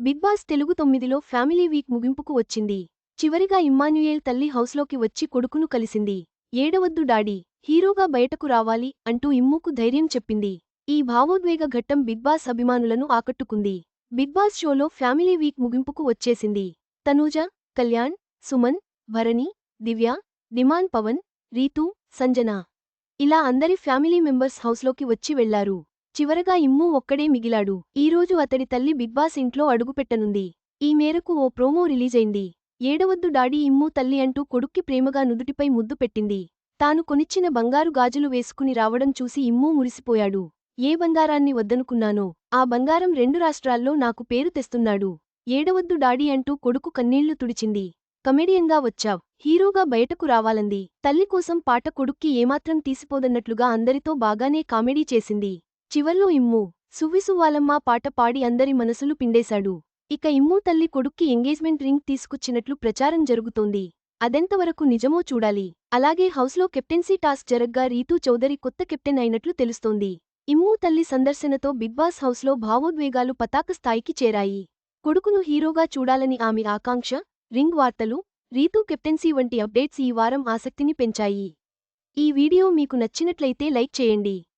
Big boss Telugu తొమ్మిదిలో family week ముగింపుకు వచ్చింది. చివరిగా ఇమ్మాన్యుయేల్ తల్లి హౌస్లోకి వచ్చి కొడుకును కలిసింది. ఏడవద్దు డాడీ హీరోగా బయటకు రావాలి అంటూ ఇమ్ముకు ధైర్యం చెప్పింది. ఈ భావోద్వేగ ఘట్టం బిగ్ బాస్ అభిమానులను ఆకట్టుకుంది. బిగ్ బాస్ షోలో ఫ్యామిలీ వీక్ ముగింపుకు వచ్చేసింది. తనూజ కళ్యాణ్ సుమన్ భరణి దివ్య డిమాన్ పవన్ రీతూ సంజన ఇలా అందరి ఫ్యామిలీ మెంబర్స్ హౌస్లోకి వచ్చి వెళ్ళారు. చివరగా ఇమ్ము ఒక్కడే మిగిలాడు. ఈరోజు అతడి తల్లి బిగ్ బాస్ ఇంట్లో అడుగుపెట్టనుంది ఈ మేరకు ఓ ప్రోమో రిలీజైంది. ఏడవద్దు డాడీ ఇమ్ము తల్లి అంటూ కొడుక్కి ప్రేమగా నుదుటిపై ముద్దు పెట్టింది. తాను కొనిచ్చిన బంగారు గాజులు వేసుకుని రావడం చూసి ఇమ్మూ మురిసిపోయాడు. ఏ బంగారాన్ని వద్దనుకున్నానో ఆ బంగారం రెండు రాష్ట్రాల్లో నాకు పేరు తెస్తున్నాడు. ఏడవద్దు డాడీ అంటూ కొడుకు కన్నీళ్ళు తుడిచింది. కమెడియన్గా వచ్చావ్. హీరోగా బయటకు రావాలంది. తల్లి కోసం పాట కొడుక్కి ఏమాత్రం తీసిపోదన్నట్లుగా అందరితో బాగానే కామెడీ చేసింది. చివర్లో ఇమ్ము. సువ్విసువ్వాలమ్మా పాట పాడి అందరి మనసులు పిండేశాడు. ఇక ఇమ్ము తల్లి కొడుక్కి ఎంగేజ్మెంట్ రింగ్ తీసుకొచ్చినట్లు ప్రచారం జరుగుతోంది. అదెంతవరకు నిజమో చూడాలి. అలాగే హౌస్లో కెప్టెన్సీ టాస్క్ జరగ్గా రీతూ చౌదరి కొత్త కెప్టెన్ అయినట్లు తెలుస్తోంది. ఇమ్ము తల్లి సందర్శనతో బిగ్ బాస్ హౌస్లో భావోద్వేగాలు పతాక స్థాయికి చేరాయి. కొడుకును హీరోగా చూడాలని ఆమె ఆకాంక్ష రింగ్ వార్తలు రీతూ కెప్టెన్సీ వంటి అప్డేట్స్ ఈ వారం ఆసక్తిని పెంచాయి. ఈ వీడియో మీకు నచ్చినట్లయితే లైక్ చేయండి.